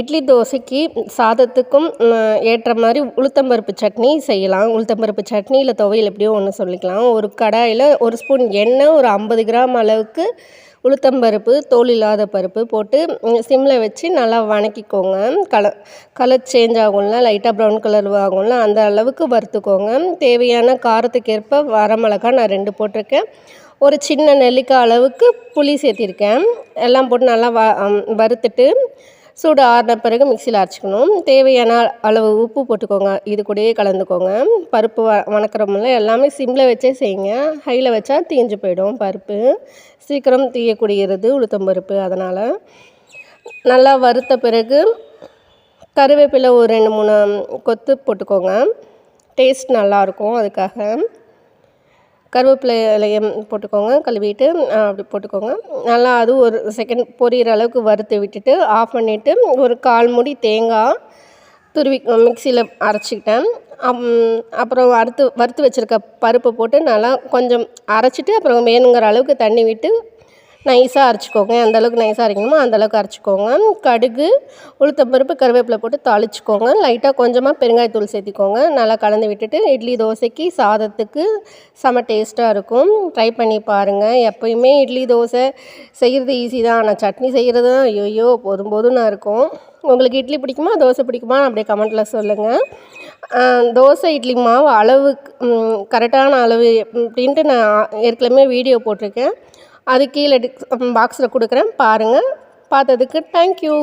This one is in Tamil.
இட்லி தோசைக்கு சாதத்துக்கும் ஏற்ற மாதிரி உளுத்தம்பருப்பு சட்னி செய்யலாம். உளுத்தம்பருப்பு சட்னி இல்லை துவையல் எப்படியோ ஒன்று சொல்லிக்கலாம். ஒரு கடாயில் ஒரு ஸ்பூன் எண்ணெய் ஒரு ஐம்பது கிராம் அளவுக்கு உளுத்தம்பருப்பு தோல் இல்லாத பருப்பு போட்டு சிம்மில் வச்சு நல்லா வணக்கிக்கோங்க. கலர் கலர் சேஞ்ச் ஆகும்ல லைட்டாக ப்ரௌன் கலர் ஆகும்ல அந்த அளவுக்கு வறுத்துக்கோங்க. தேவையான காரத்துக்கேற்ப வரமிளகா நான் ரெண்டு போட்டிருக்கேன். ஒரு சின்ன நெல்லிக்காய் அளவுக்கு புளி சேர்த்திருக்கேன். எல்லாம் போட்டு நல்லா வ வறுத்துட்டு சூடு ஆறின பிறகு மிக்சியில் அரைச்சிக்கணும். தேவையான அளவு உப்பு போட்டுக்கோங்க. இது கூடயே கலந்துக்கோங்க. பருப்பு வ வணக்கிறோம்ல எல்லாமே சிம்மில் வச்சே செய்யுங்க. ஹையில் வச்சா தீஞ்சு போயிடும் பருப்பு. சீக்கிரம் தீயக்கூடியது உளுத்தம் பருப்பு அதனால். நல்லா வறுத்த பிறகு கருவேப்பிலை ஒரு ரெண்டு மூணு கொத்து போட்டுக்கோங்க. டேஸ்ட் நல்லாயிருக்கும் அதுக்காக. கருவேப்பிலை இலையம் போட்டுக்கோங்க கழுவிட்டு அப்படி போட்டுக்கோங்க. நல்லா அது ஒரு செகண்ட் பொரியிற அளவுக்கு வறுத்து விட்டுட்டு ஆஃப் பண்ணிவிட்டு ஒரு கால் மூடி தேங்காய் துருவி மிக்சியில் அரைச்சிக்கிட்டேன். அப்புறம் வறுத்து வறுத்து வச்சுருக்க பருப்பு போட்டு நல்லா கொஞ்சம் அரைச்சிட்டு அப்புறம் வேணுங்கிற அளவுக்கு தண்ணி விட்டு நைஸாக அரைச்சிக்கோங்க. எந்தளவுக்கு நைஸாக அரைக்கணுமோ அந்தளவுக்கு அரைச்சிக்கோங்க. கடுகு உளுத்தம்பருப்பு கருவேப்பிலை போட்டு தாளிச்சிக்கோங்க. லைட்டாக கொஞ்சமாக பெருங்காயத்தூள் சேர்த்திக்கோங்க. நல்லா கலந்து விட்டுட்டு இட்லி தோசைக்கு சாதத்துக்கு செம டேஸ்ட்டாக இருக்கும். ட்ரை பண்ணி பாருங்கள் எப்போயுமே இட்லி தோசை செய்கிறது ஈஸி தான். ஆனால் சட்னி செய்கிறது தான். ஐயோ போதும் போதும்னா இருக்கும். உங்களுக்கு இட்லி பிடிக்குமா தோசை பிடிக்குமா? அப்படியே கமெண்ட்டில் சொல்லுங்கள் தோசை இட்லி மாவு அளவு கரெக்டான அளவு அப்படின்ட்டு நான் ஏற்கனவே வீடியோ போட்டிருக்கேன். அது கீழே பாக்ஸில் கொடுக்குறேன். பாருங்கள் பார்த்ததுக்கு தேங்க்யூ